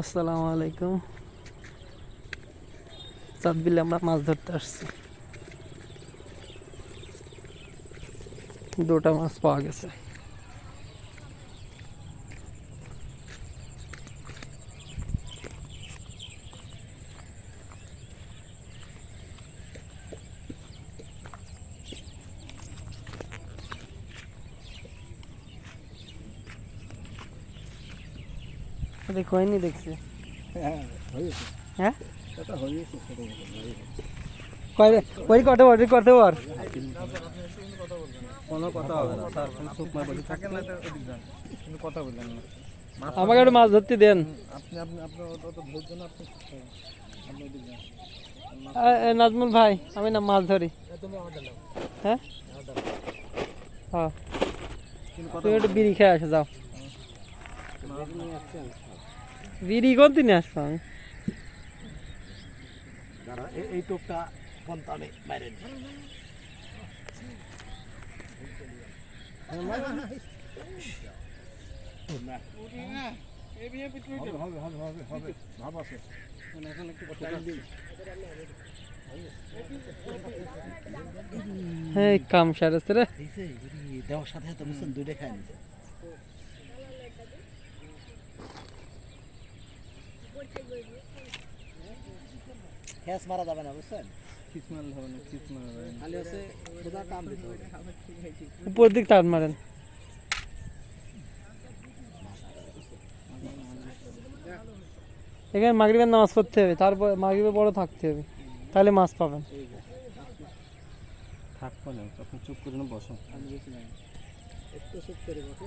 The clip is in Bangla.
আসসালামু আলাইকুম। চাঁদ বিলে আমরা মাছ ধরতে আসছি। দুটা মাছ পাওয়া গেছে। দেখ হয়নি দেখছি। হ্যাঁ হ্যাঁ? ওই কোনো কথা হবে না স্যার খালি চোখ বসে থাকেন না কিন্তু কথা বললেন না। আমাকে একটু মাছ ধরতে দেন। আপনি আপনি আপনার অত ধৈর্য না নাজমুল ভাই আমি না মাছ ধরি। হ্যাঁ? হ্যাঁ। তুমি একটু বিড়ি খেয়ে আসো যাও। বিড়ি কোন দিনে আসব? এই টোপটা সন্তানে বাইরে হবে হবে হবে হবে ভাব আছে এখন একটু টাইম দিই হ্যাঁ কাম সারেছে রে দেওয়ার সাথে সাথে বুঝছেন দুইটা খাই নিছে ক্যাশ মারা যাবে না বুঝছেন? উপর দিক টান মারেন। এখানে মাগরিবের নামাজ পড়তে হবে তারপর মাগরিবে বড় থাকতে হবে তাহলে মাছ পাবেন। থাকব না তখন চুপ করে বসো। আমি একটু চুপ করে বসো।